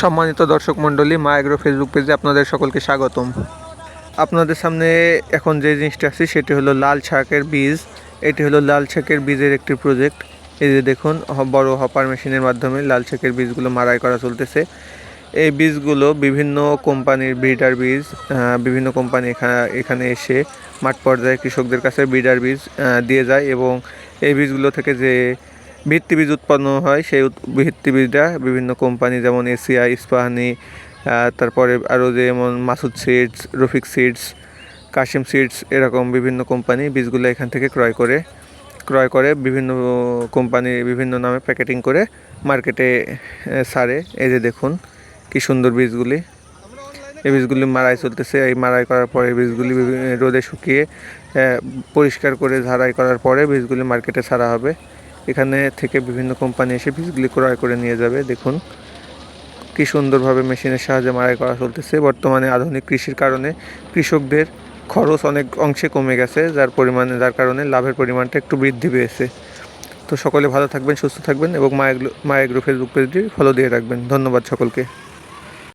সম্মানিত দর্শক মণ্ডলী, মা এগ্রো ফেসবুক পেজে আপনাদের সকলকে স্বাগতম। আপনাদের সামনে এখন যে জিনিসটা আছে, সেটি হলো লাল শাকের বীজ। এটি হলো লাল শাকের বীজের একটি প্রজেক্ট এই যে দেখুন বড় হপার মেশিনের মাধ্যমে লাল শাকের বীজগুলো মারাই করা চলতেছে। এই বীজগুলো বিভিন্ন কোম্পানির ব্রিডার বীজ বিভিন্ন কোম্পানি এখানে এখানে এসে মাঠ পর্যায়ে কৃষকদের কাছে ব্রিডার বীজ দিয়ে যায় এবং এই বীজগুলো থেকে যে ভিত্তি বীজ উৎপন্ন হয়, সেই উৎ- ভিত্তি বীজটা বিভিন্ন কোম্পানি যেমন এশিয়া ইস্পাহানি তারপরে আরও যেমন Masud seeds, Rafiq seeds, Kashim seeds এরকম বিভিন্ন কোম্পানি বীজগুলো এখান থেকে ক্রয় করে ক্রয় করে বিভিন্ন কোম্পানি বিভিন্ন নামে প্যাকেটিং করে মার্কেটে সারে। এই যে দেখুন, কি সুন্দর বীজগুলি। এই বীজগুলি মারাই চলতেছে। এই মারাই করার পরে বীজগুলি রোদে শুকিয়ে পরিষ্কার করে ঝাড়াই করার পরে বীজগুলি মার্কেটে ছাড়া হবে। এখানে থেকে বিভিন্ন কোম্পানি এসে বীজগুলি ক্রয় করে নিয়ে যাবে। দেখুন, কি সুন্দরভাবে মেশিনের সাহায্যে মারাই করা চলতেছে। বর্তমানে আধুনিক কৃষির কারণে কৃষকদের খরচ অনেক অংশে কমে গেছে, যার পরিমাণে, যার কারণে লাভের পরিমাণটা একটু বৃদ্ধি পেয়েছে। তো সকলে ভালো থাকবেন, সুস্থ থাকবেন এবং মায়েগ্রো মায়েগ্রো ফেসবুক পেজটি ফলো দিয়ে রাখবেন। ধন্যবাদ সকলকে।